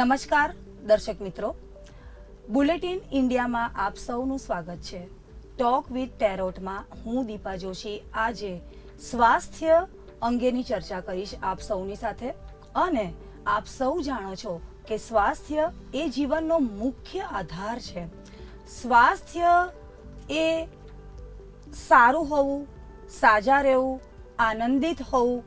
નમસ્કાર, દર્શક મિત્રો. બુલેટિન ઇન્ડિયામાં આપ સૌનું સ્વાગત છે. ટોક વિથ ટેરોટમાં હું દીપા જોશી આજે સ્વાસ્થ્ય અંગેની ચર્ચા કરીશ આપ સૌની સાથે. અને આપ સૌ જાણો છો કે સ્વાસ્થ્ય એ જીવનનો મુખ્ય આધાર છે. સ્વાસ્થ્ય એ સારું હોવું, સાજા રહેવું, આનંદિત હોવું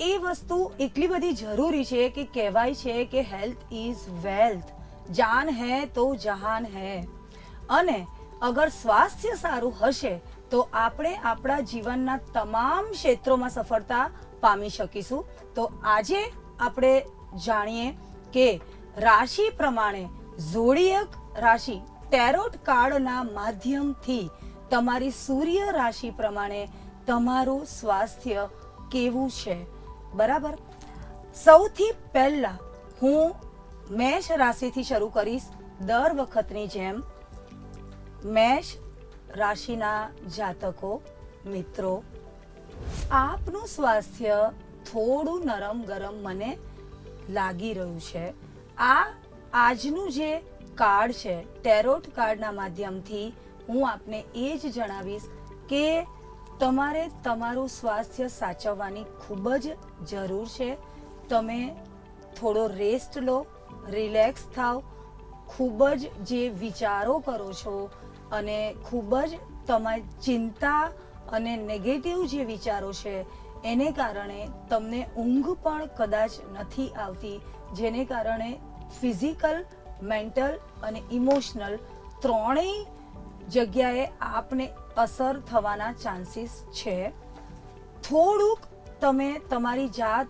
એ વસ્તુ એટલી બધી જરૂરી છે કે કહેવાય છે કે હેલ્થ ઇઝ વેલ્થ જાન હૈ તો જહાન હૈ. અને અગર સ્વાસ્થ્ય સારું હશે, તો આપણે આપણા જીવનના તમામ ક્ષેત્રોમાં સફળતા પામી શકીશું. તો આજે આપણે જાણીએ કે રાશિ પ્રમાણે ઝોડિયક રાશિ ટેરોટ કાર્ડના માધ્યમથી તમારી સૂર્ય રાશિ પ્રમાણે તમારું સ્વાસ્થ્ય કેવું છે? બરાબર? સૌથી પહેલા હું મેષ રાશિથી શરૂ કરીશ. દર વખતની જેમ મેષ રાશિના જાતકો, મિત્રો, આપનું સ્વાસ્થ્ય થોડું નરમ ગરમ મને લાગી રહ્યું છે. આ આજનું જે કાર્ડ છે, ટેરોટ કાર્ડના માધ્યમથી હું આપને એ જ જણાવીશ કે તમારે તમારું સ્વાસ્થ્ય સાચવવાની ખૂબ જ જરૂર છે. તમે થોડો રેસ્ટ લો રિલેક્સ થાવ, ખૂબ જ જે વિચારો કરો છો અને ખૂબ જ તમારી ચિંતા અને નેગેટિવ જે વિચારો છે, એને કારણે તમને ઊંઘ પણ કદાચ નથી આવતી, જેને કારણે ફિઝિકલ મેન્ટલ અને ઇમોશનલ ત્રણેય જગ્યાએ આપને અસર થવાના ચાન્સીસ છે. થોડુંક તમે તમારી જાત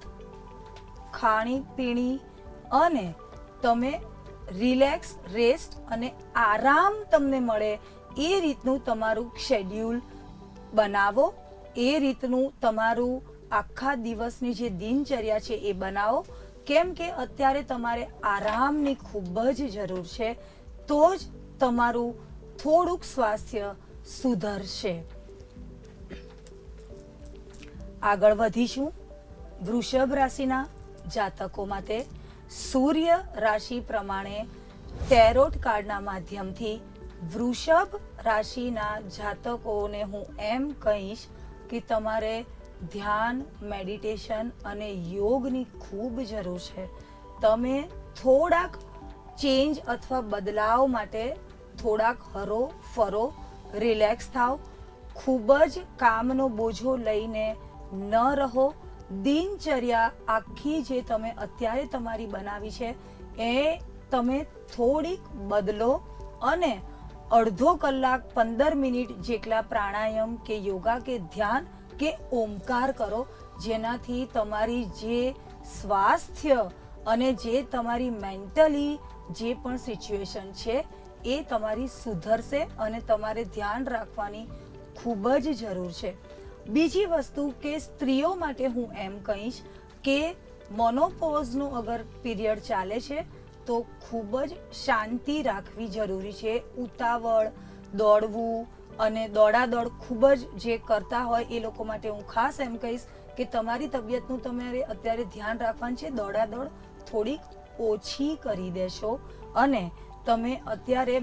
ખાણી, પીણી અને તમે રિલેક્સ, રેસ્ટ અને આરામ તમને મળે એ રીતનું તમારું શેડ્યુલ બનાવો. એ રીતનું તમારું આખા દિવસની જે દિનચર્યા છે એ બનાવો. કેમ કે અત્યારે તમારે આરામની ખૂબ જ જરૂર છે, તો જ તમારું થોડુંક સ્વાસ્થ્ય સુધરશે. આગળ વધીશું. વૃષભ રાશિના જાતકો માટે સૂર્ય રાશિ પ્રમાણે ટેરોટ કાર્ડના માધ્યમથી વૃષભ રાશિના જાતકોને હું એમ કહીશ કે તમારે ધ્યાન, મેડિટેશન અને યોગની ખૂબ જરૂર છે. તમે થોડાક ચેન્જ અથવા બદલાવ માટે થોડાક હરો, ફરો રિલેક્સ થાવ ખૂબ જ કામનો બોજો લઈને ન રહો. દિનચર્યા આખી જે તમે અત્યારે તમારી બનાવી છે, એ તમે થોડીક બદલો અને અડધો કલાક, પંદર મિનિટ જેટલા પ્રાણાયામ કે યોગા કે ધ્યાન કે ઓમકાર કરો, જેનાથી તમારી જે સ્વાસ્થ્ય અને જે તમારી મેન્ટલી જે પણ સિચ્યુએશન છે એ તમારી સુધરશે અને તમારે ધ્યાન રાખવાની ખૂબ જ જરૂર છે. બીજી વસ્તુ કે સ્ત્રીઓ માટે હું એમ કહીશ કે મોનોપોઝનું અગર પીરિયડ ચાલે છે, તો ખૂબ જ શાંતિ રાખવી જરૂરી છે. ઉતાવળ, દોડવું અને દોડાદોડ ખૂબ જ જે કરતા હોય એ લોકો માટે હું ખાસ એમ કહીશ કે તમારી તબિયતનું તમારે અત્યારે ધ્યાન રાખવાનું છે. દોડાદોડ થોડીક ઓછી કરી દેશો અને તમે અત્યારે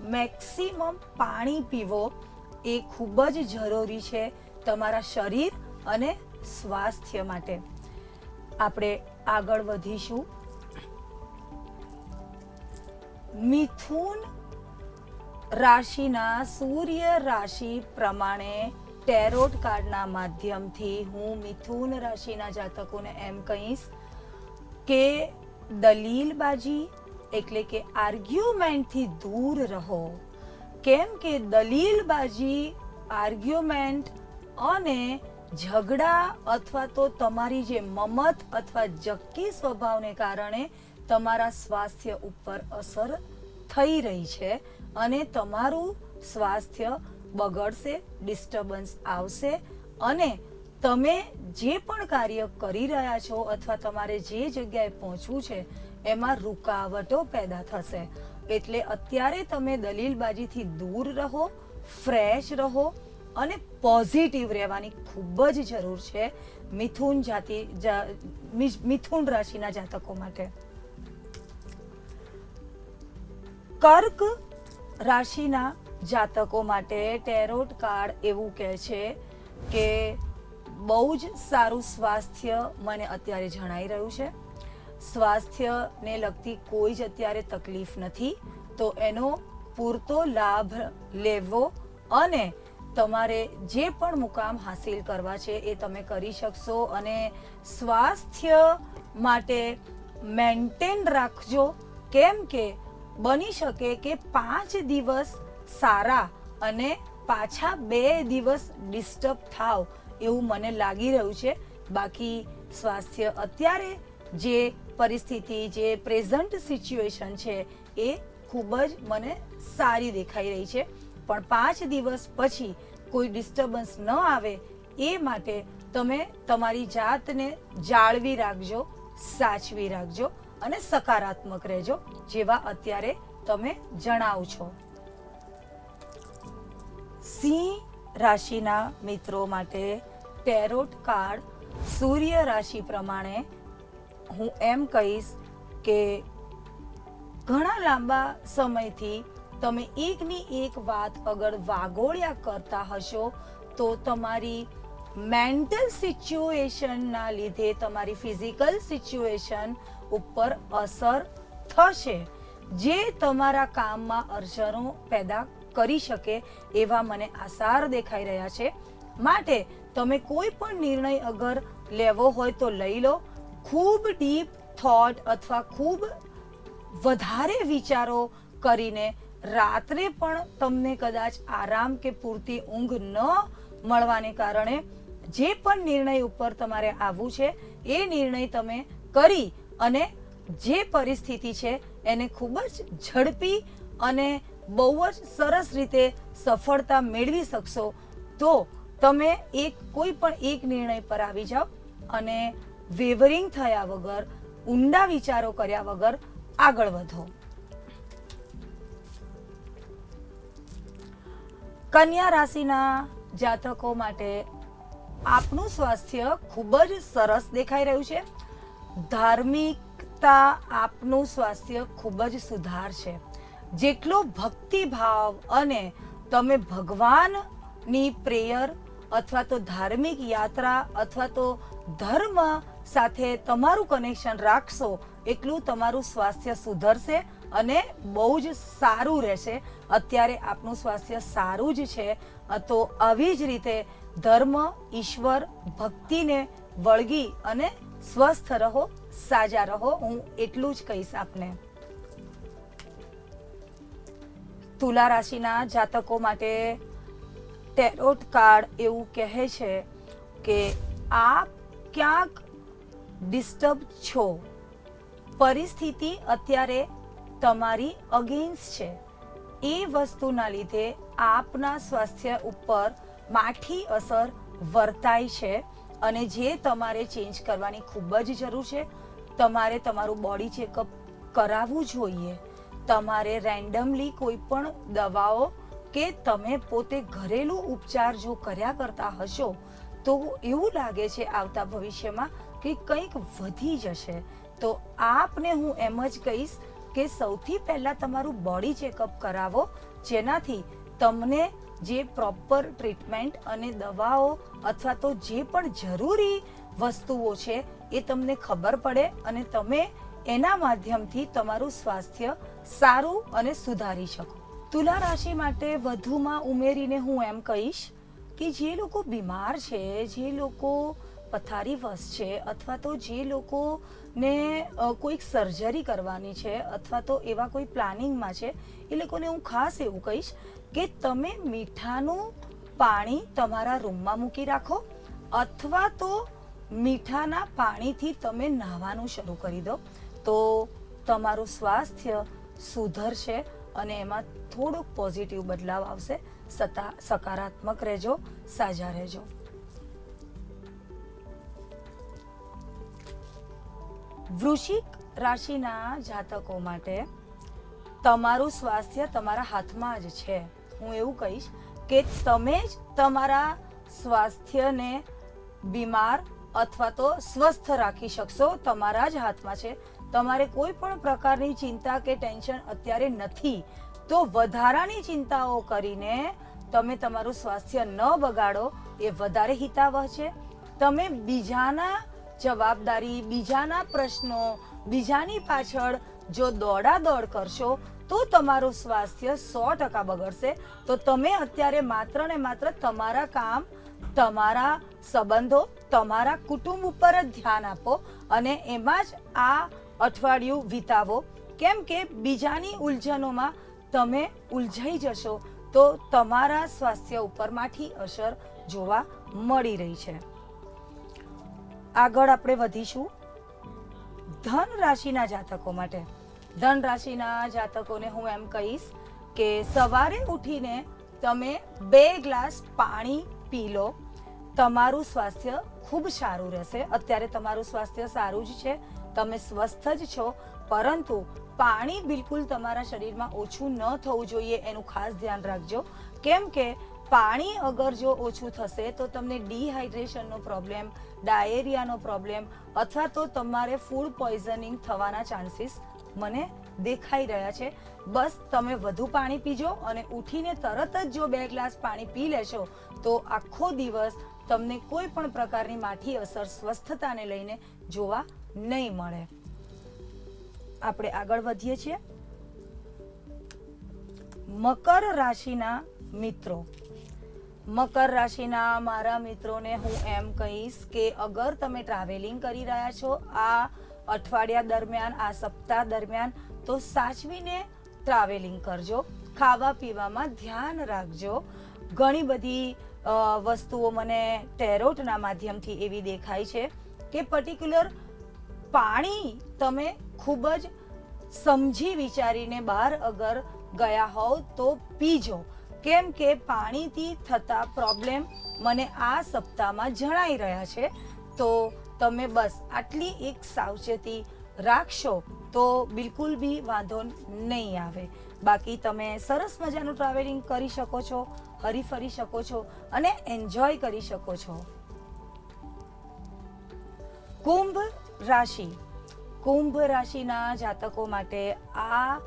મેક્સિમમ પાણી પીવો એ ખૂબ જ જરૂરી છે તમારા શરીર અને સ્વાસ્થ્ય માટે. આપણે આગળ વધીશું. મિથુન રાશિના સૂર્ય રાશિ પ્રમાણે ટેરોટ કાર્ડના માધ્યમથી હું મિથુન રાશિના જાતકોને એમ કહીશ કે દલીલબાજી એટલે કે આર્ગ્યુમેન્ટથી દૂર રહો. કેમ કે દલીલબાજી આર્ગ્યુમેન્ટ અને ઝઘડા અથવા તો તમારી જે મમત અથવા જક્કી સ્વભાવને કારણે તમારા સ્વાસ્થ્ય ઉપર અસર થઈ રહી છે અને તમારું સ્વાસ્થ્ય બગડશે ડિસ્ટર્બન્સ આવશે અને તમે જે પણ કાર્ય કરી રહ્યા છો અથવા તમારે જે જગ્યાએ પહોંચવું છે એમાં રૂકાવટો પેદા થશે. એટલે અત્યારે તમે દલીલબાજીથી દૂર રહો, ફ્રેશ રહો અને પોઝિટિવ રહેવાની ખૂબ જ જરૂર છે મિથુન જાતિ મિથુન રાશિના જાતકો માટે. કર્ક રાશિના જાતકો માટે ટેરોટ કાર્ડ એવું કહે છે કે બહુ જ સારું સ્વાસ્થ્ય મને અત્યારે જણાઈ રહ્યું છે. સ્વાસ્થ્યને લગતી કોઈ જ અત્યારે તકલીફ નથી. તો એનો પૂરતો લાભ લેવો અને તમારે જે પણ મુકામ હાસિલ કરવા છે એ તમે કરી શકશો અને સ્વાસ્થ્ય માટે મેન્ટેન રાખજો. કેમ કે બની શકે કે પાંચ દિવસ સારા અને પાછા બે દિવસ ડિસ્ટર્બ થાવ એવું મને લાગી રહ્યું છે. બાકી સ્વાસ્થ્ય અત્યારે જે પરિસ્થિતિ, જે પ્રેઝન્ટ સિચ્યુએશન છે, એ ખૂબ જ મને સારી દેખાઈ રહી છે. પણ પાંચ દિવસ પછી કોઈ ડિસ્ટર્બન્સ ન આવે, એ માટે તમે તમારી જાતને જાળવી રાખજો, સાચવી રાખજો અને સકારાત્મક રહેજો, જેવા અત્યારે તમે જણાવ છો. સિંહ રાશિના મિત્રો માટે ટેરોટ કાર્ડ સૂર્ય રાશિ પ્રમાણે હું એમ કહીશ કે ઘણા લાંબા સમયથી તમે એકની એક વાત અગર વાગોળ્યા કરતા હશો, તો તમારી મેન્ટલ સિચ્યુએશનના લીધે તમારી ફિઝિકલ સિચ્યુએશન ઉપર અસર થશે. જે તમારા કામમાં અડચણો પેદા કરી શકે એવા મને આસાર દેખાઈ રહ્યા છે. માટે તમે કોઈ પણ નિર્ણય અગર લેવો હોય તો લઈ લો. ખૂબ ડીપ થોટ અથવા ખૂબ વધારે વિચારો કરીને રાત્રે પણ તમને કદાચ આરામ કે પૂરતી ઊંઘ ન મળવાને કારણે જે પણ નિર્ણય ઉપર તમારે આવવું છે, એ નિર્ણય તમે કરી અને જે પરિસ્થિતિ છે એને ખૂબ જ ઝડપી અને બહુ જ સરસ રીતે સફળતા મેળવી શકશો, તો તમે એક કોઈ પણ એક નિર્ણય પર આવી જાઓ અને વેવરિંગ થયા વગર, ઊંડા વિચારો કર્યા વગર આગળ વધો. કન્યા રાશિના જાતકો માટે આપનું સ્વાસ્થ્ય ખૂબ જ સરસ દેખાઈ રહ્યું છે. ધાર્મિકતા આપનું સ્વાસ્થ્ય ખૂબ જ સુધાર છે. જેટલો ભક્તિભાવ અને તમે ભગવાનની પ્રેયર અથવા તો ધાર્મિક યાત્રા અથવા તો ધર્મ સાથે તમારું કનેક્શન રાખશો એટલું તમારું સ્વાસ્થ્ય સુધરશે અને બહુ જ સારું રહેશે. અત્યારે આપનું સ્વાસ્થ્ય સારું જ છે. તો આવી જ રીતે ધર્મ, ઈશ્વર, ભક્તિને વળગી અને સ્વસ્થ રહો, સાજા રહો, હું એટલું જ કહીશ આપને. તુલા રાશિના જાતકો માટે ટેરોટ કાર્ડ એવું કહે છે કે આપ ક્યાંક ડિસ્ટર્બ છો. પરિસ્થિતિ અત્યારે તમારી અગેન્સ્ટ છે. એ વસ્તુના લીધે આપના સ્વાસ્થ્ય ઉપર માઠી અસર વર્તાય છે અને જે તમારે ચેન્જ કરવાની ખૂબ જ જરૂર છે. તમારે તમારું બોડી ચેકઅપ કરાવવું જોઈએ. તમારે રેન્ડમલી કોઈ પણ દવાઓ કે તમે પોતે ઘરેલું ઉપચાર જો કર્યા કરતા હશો, તો એવું લાગે છે આવતા ભવિષ્યમાં કે કંઈક વધી જશે. તો આપને હું એમ જ કહીશ કે સૌથી પહેલાં તમારું બોડી ચેકઅપ કરાવો, જેનાથી તમને જે પ્રોપર ટ્રીટમેન્ટ અને દવાઓ અથવા તો જે પણ જરૂરી વસ્તુઓ છે એ તમને ખબર પડે અને તમે એના માધ્યમથી તમારું સ્વાસ્થ્ય સારું અને સુધારી શકો. તુલા રાશિ માટે વધુમાં ઉમેરીને હું એમ કહીશ કે જે લોકો બીમાર છે, જે લોકો પથારીવશ છે અથવા તો જે લોકોને કોઈક સર્જરી કરવાની છે અથવા તો એવા કોઈ પ્લાનિંગમાં છે, એ લોકોને હું ખાસ એવું કહીશ કે તમે મીઠાનું પાણી તમારા રૂમમાં મૂકી રાખો અથવા તો મીઠાના પાણીથી તમે નહાવાનું શરૂ કરી દો. તો તમારું સ્વાસ્થ્ય સુધરશે અને એમાં થોડોક પોઝિટિવ બદલાવ આવશે. સતા, સકારાત્મક રહેજો, સાજા રહેજો. વૃશ્ચિક રાશિના જાતકો માટે તમારું સ્વાસ્થ્ય તમારા હાથમાં જ છે. હું એવું કહીશ કે તમે જ તમારા સ્વાસ્થ્યને બીમાર અથવા તો સ્વસ્થ રાખી શકશો. તમારા જ હાથમાં છે. તમારે કોઈ પણ પ્રકારની ચિંતા કે ટેન્શન અત્યારે નથી. તો વધારાની ચિંતાઓ કરીને તમે તમારું સ્વાસ્થ્ય ન બગાડો એ વધારે હિતાવહ છે. તમે બીજાના જવાબદારી બીજાના પ્રશ્નો, બીજાની પાછળ જો દોડા દોડ કરશો, તો તમારું સ્વાસ્થ્ય સો ટકા બગડશે. તો તમે અત્યારે માત્ર ને માત્ર તમારા કામ, તમારા સંબંધો, તમારા કુટુંબ ઉપર જ ધ્યાન આપો અને એમાં જ આ અઠવાડિયું વિતાવો. કેમ કે બીજાની ઉલઝનોમાં તમે ઉલઝાઈ જશો, તો તમારા સ્વાસ્થ્ય ઉપર માઠી અસર જોવા મળી રહી છે. આગળ આપણે વધીશું. ધન રાશિના જાતકો માટે. ધન રાશિના જાતકોને હું એમ કહીશ કે સવારે ઉઠીને તમે બે ગ્લાસ પાણી પી લો. તમારું સ્વાસ્થ્ય ખૂબ સારું રહેશે. અત્યારે તમારું સ્વાસ્થ્ય સારું જ છે. તમે સ્વસ્થ જ છો. પરંતુ પાણી બિલકુલ તમારા શરીરમાં ઓછું ન થવું જોઈએ. એનું ખાસ ધ્યાન રાખજો. કેમ કે પાણી અગર જો ઓછું થશે તો તમને ડિહાઇડ્રેશનનો પ્રોબ્લેમ, ડાયેરિયાનો પ્રોબ્લેમ અથવા તો તમારે ફૂડ પોઈઝનિંગ થવાના ચાન્સીસ મને દેખાઈ રહ્યા છે. બસ તમે વધુ પાણી પીજો અને ઉઠીને તરત જ જો બે ગ્લાસ પાણી પી લેશો તો આખો દિવસ તમને કોઈ પણ પ્રકારની માઠી અસર સ્વસ્થતાને લઈને જોવા નહીં મળે. આપણે આગળ વધીએ છીએ. મકર રાશિના મિત્રો મકર રાશિના મારા મિત્રોને હું એમ કહીશ કે અગર તમે ટ્રાવેલિંગ કરી રહ્યા છો આ અઠવાડિયા દરમિયાન, આ સપ્તાહ દરમિયાન, તો સાચવીને ટ્રાવેલિંગ કરજો. ખાવા પીવામાં ધ્યાન રાખજો. ઘણી બધી વસ્તુઓ મને ટેરોટના માધ્યમથી એવી દેખાય છે કે પર્ટિક્યુલર પાણી તમે ખૂબ જ સમજી વિચારીને બહાર અગર ગયા હોવ તો પીજો. કેમ કે પાણીથી થતા પ્રોબ્લેમ મને આ સપ્તાહમાં જણાઈ રહ્યા છે. તો તમે બસ આટલી એક સાવચેતી રાખશો તો બિલકુલ બી વાંધો નહીં આવે. બાકી તમે સરસ મજાનું ટ્રાવેલિંગ કરી શકો છો હરી ફરી શકો છો અને એન્જોય કરી શકો છો. કુંભ રાશિ. કુંભ રાશિના જાતકો માટે આ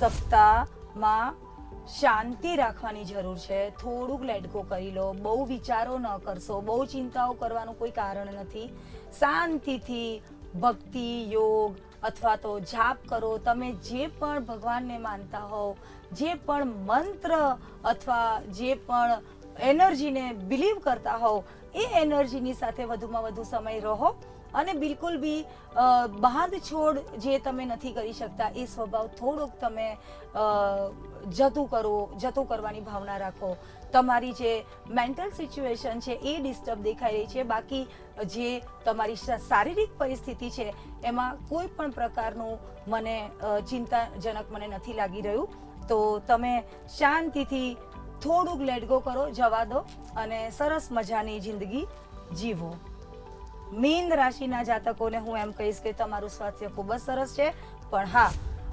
સપ્તાહમાં શાંતિ રાખવાની જરૂર છે. થોડુંક લેટગો કરી લો. બહુ વિચારો ન કરશો. બહુ ચિંતાઓ કરવાનું કોઈ કારણ નથી. શાંતિથી ભક્તિ, યોગ અથવા તો જાપ કરો. તમે જે પણ ભગવાનને માનતા હોવ, જે પણ મંત્ર અથવા જે પણ એનર્જીને બિલીવ કરતા હોવ, એ એનર્જીની સાથે વધુમાં વધુ સમય રહો. અને બિલકુલ બી બાંધ છોડ જે તમે નથી કરી શકતા, એ સ્વભાવ થોડોક તમે જતું કરો, જતું કરવાની ભાવના રાખો. તમારી જે મેન્ટલ સિચ્યુએશન છે એ ડિસ્ટર્બ દેખાઈ રહી છે. બાકી જે તમારી શારીરિક પરિસ્થિતિ છે એમાં કોઈ પણ પ્રકારનું મને ચિંતાજનક મને નથી લાગી રહ્યું. તો તમે શાંતિથી થોડુંક લેટગો કરો, જવા દો અને સરસ મજાની જિંદગી જીવો. મીન રાશિના જાતકોને હું એમ કહીશ કે તમારું સ્વાસ્થ્ય ખૂબ જ સરસ છે. પણ હા,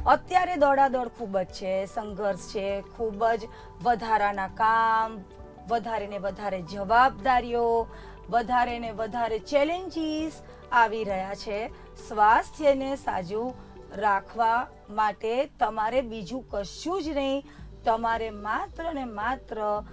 અત્યારે દોડાદોડ ખૂબ જ છે, સંઘર્ષ છે, ખૂબ જ વધારાના કામ, વધારે ને વધારે જવાબદારીઓ, વધારે ને વધારે ચેલેન્જીસ આવી રહ્યા છે. સ્વાસ્થ્યને સાજું રાખવા માટે તમારે બીજું કશું જ નહીં. તમારે માત્ર ને માત્ર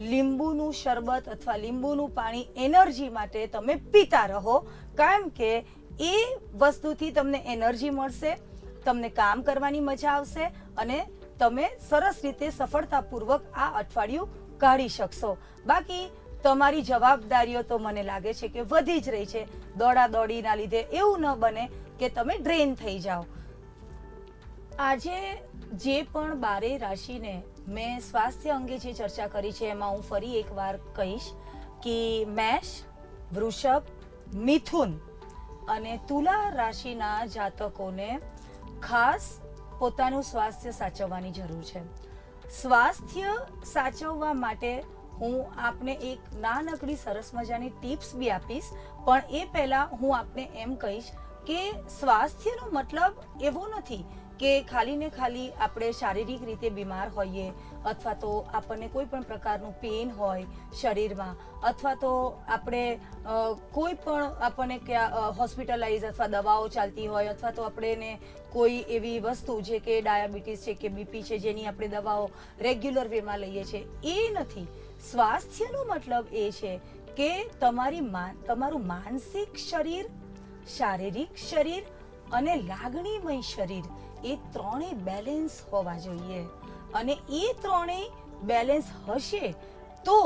લીંબુનું શરબત અથવા લીંબુનું પાણી એનર્જી માટે તમે પીતા રહો, કારણ કે એ વસ્તુથી તમને એનર્જી મળશે, તમને કામ કરવાની મજા આવશે અને તમે સરસ રીતે સફળતાપૂર્વક આ અઠવાડિયું કાઢી શકશો. બાકી તમારી જવાબદારીઓ તો મને લાગે છે કે વધી જ રહી છે. દોડા દોડીના લીધે એવું ન બને કે તમે ડ્રેન થઈ જાઓ. આજે જે પણ બારે રાશિને મેં સ્વાસ્થ્ય અંગે જે ચર્ચા કરી છે, એમાં હું ફરી એકવાર કહીશ કે મેષ, વૃષભ, મિથુન અને તુલા રાશિના જાતકોને ખાસ પોતાનું સ્વાસ્થ્ય સાચવવાની જરૂર છે. સ્વાસ્થ્ય સાચવવા માટે હું આપને એક નાનકડી સરસ મજાની ટિપ્સ બી આપીશ, પણ એ પહેલાં હું આપને એમ કહીશ કે સ્વાસ્થ્યનો મતલબ એવો નથી કે ખાલી ને ખાલી આપણે શારીરિક રીતે બીમાર હોઈએ અથવા તો આપણને કોઈ પણ પ્રકારનું પેઇન હોય શરીરમાં અથવા તો આપણે કોઈ પણ આપણને ક્યાં હોસ્પિટલાઇઝ અથવા દવાઓ ચાલતી હોય અથવા તો આપણે એને કોઈ એવી વસ્તુ જે કે ડાયાબિટીસ છે કે બીપી છે જેની આપણે દવાઓ રેગ્યુલર વેમાં લઈએ છીએ એ નથી. સ્વાસ્થ્યનો મતલબ એ છે કે તમારી તમારું માનસિક શરીર, શારીરિક શરીર અને લાગણીમય શરીર એ ત્રણેય બેલેન્સ હોવા જોઈએ. અને એ ત્રણેય બેલેન્સ હશે તો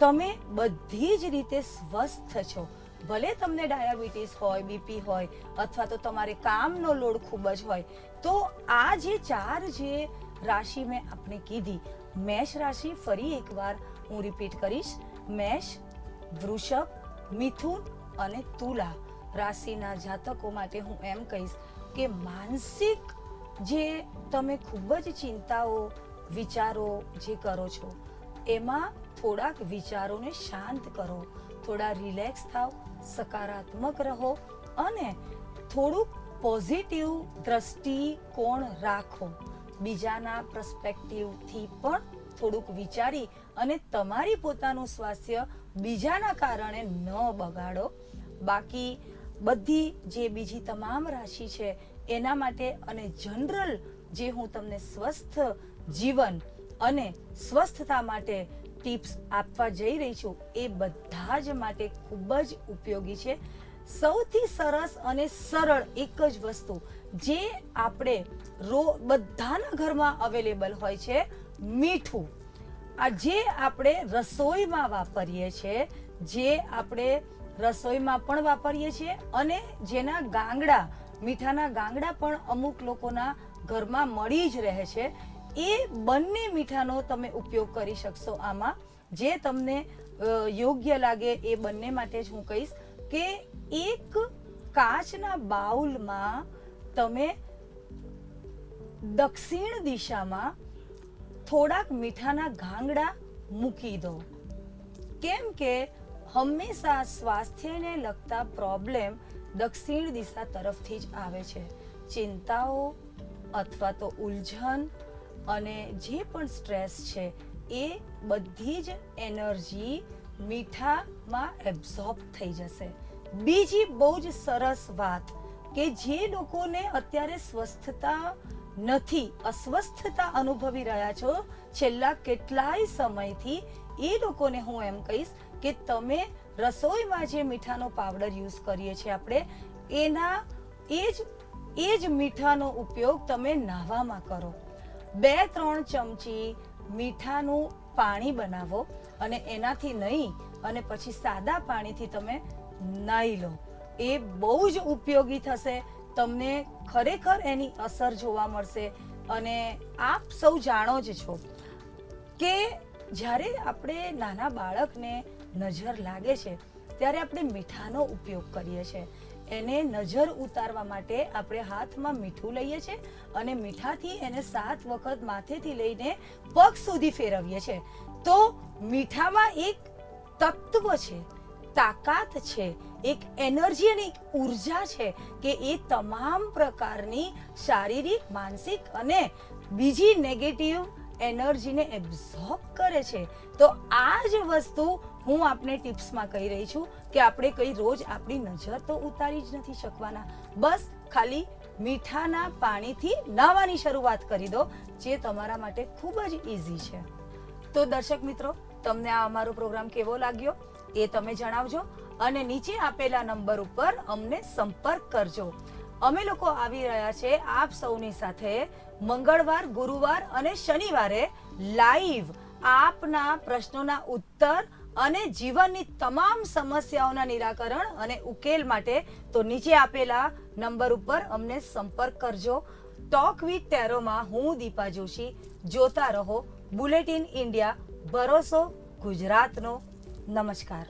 તમે બધી જ રીતે સ્વસ્થ છો. ભલે તમને ડાયાબિટીસ હોય બીપી હોય, અથવા તો તમારે કામનો લોડ ખૂબ જ હોય, તો આ જે ચાર જે રાશિ મેં આપણે કીધી, મેષ રાશિ ફરી એકવાર હું રિપીટ કરીશ. મેષ, વૃષભ, મિથુન અને તુલા રાશિના જાતકો માટે હું એમ કહીશ કે માનસિક જે તમે ખૂબ જ ચિંતાઓ, વિચારો જે કરો છો, એમાં થોડાક વિચારોને શાંત કરો, થોડા રિલેક્સ થાવ સકારાત્મક રહો અને થોડુંક પોઝિટિવ દ્રષ્ટિકોણ રાખો. બીજાના પ્રસ્પેક્ટિવથી પણ થોડુંક વિચારી અને તમારી પોતાનું સ્વાસ્થ્ય બીજાના કારણે ન બગાડો. બાકી બધી જે બીજી તમામ રાશિ છે એના માટે અને જનરલ જે હું તમને સ્વસ્થ જીવન અને સ્વસ્થતા માટે ટિપ્સ આપવા જઈ રહી છું, એ બધા જ માટે ખૂબ જ ઉપયોગી છે. સૌથી સરસ અને સરળ એક જ વસ્તુ જે આપણે રો બધાના ઘરમાં અવેલેબલ હોય છે, મીઠું. આ જે આપણે રસોઈમાં વાપરીએ છીએ જે આપણે રસોઈમાં પણ વાપરીએ છીએ અને જેના ગાંગડા મીઠાના ગાંગડા પણ અમુક લોકોના ઘરમાં મળી જ રહે છે. એ બંને મીઠાનો તમે ઉપયોગ કરી શકશો આમાં. જે તમને યોગ્ય લાગે એ બંને માટે જ હું કહીશ કે એક કાચના બાઉલમાં તમે દક્ષિણ દિશામાં થોડાક મીઠાના ગાંગડા મૂકી દો. કેમ કે હંમેશા સ્વાસ્થ્યને લગતા પ્રોબ્લેમ દક્ષિણ દિશા તરફથી જ આવે છે. ચિંતાઓ અથવા તો ઉલઝન અને જે પણ સ્ટ્રેસ છે, એ બધી જ એનર્જી મીઠામાં એબ્ઝોર્બ થઈ જશે. બીજી બહુ જ સરસ વાત કે જે લોકોને અત્યારે સ્વસ્થતા નથી, અસ્વસ્થતા અનુભવી રહ્યા છો, છેલ્લા કેટલાય સમયથી એ લોકોને હું એમ કહીશ કે તમે રસોઈમાં જે મીઠાનો પાવડર યુઝ કરીએ છીએ આપણે, એના એ જ એ જ મીઠાનો ઉપયોગ તમે નાહવામાં કરો. બે, ત્રણ ચમચી મીઠાનું પાણી બનાવો અને એનાથી નહીં, અને પછી સાદા પાણીથી તમે નાહી લો. એ બહુ જ ઉપયોગી થશે, તમને ખરેખર એની અસર જોવા મળશે, અને આપ સૌ જાણો જ છો કે જ્યારે આપણે નાના બાળકને નજર લાગે છે, ત્યારે આપણે મીઠાનો ઉપયોગ કરીએ છીએ. એને નજર ઉતારવા માટે આપણે હાથમાં મીઠું લઈએ છીએ અને મીઠાથી એને સાત વખત માથેથી લઈને પગ સુધી ફેરવીએ છીએ. તો મીઠામાં એક તત્વ છે, તાકાત છે, એક એનર્જી અને એક ઊર્જા છે કે એ તમામ પ્રકારની શારીરિક, માનસિક અને બીજી નેગેટિવ એનર્જીને એબ્ઝોર્બ કરે છે. તો આ જ વસ્તુ હું આપને ટિપ્સમાં કહી રહી છું કે આપણે કઈ રોજ આપણી નજર તો ઉતારી જ નથી શકવાના. બસ ખાલી મીઠાના પાણીથી નાહવાની શરૂઆત કરી દો, જે તમારા માટે ખૂબ જ ઇઝી છે. તો દર્શક મિત્રો, તમને આ અમારો પ્રોગ્રામ કેવો લાગ્યો એ તમે જણાવજો અને નીચે આપેલા નંબર ઉપર અમને સંપર્ક કરજો. અમે લોકો આવી રહ્યા છે આપ સૌની સાથે મંગળવાર, ગુરુવાર અને શનિવારે લાઈવ આપના પ્રશ્નોના ઉત્તર અને જીવનની તમામ સમસ્યાઓના નિરાકરણ અને ઉકેલ માટે તો નીચે આપેલા નંબર ઉપર અમને સંપર્ક કરજો. ટોક વિથ ટેરોમાં હું દીપા જોશી. જોતા રહો. બુલેટિન ઇન્ડિયા ભરોસો ગુજરાતનો. નમસ્કાર.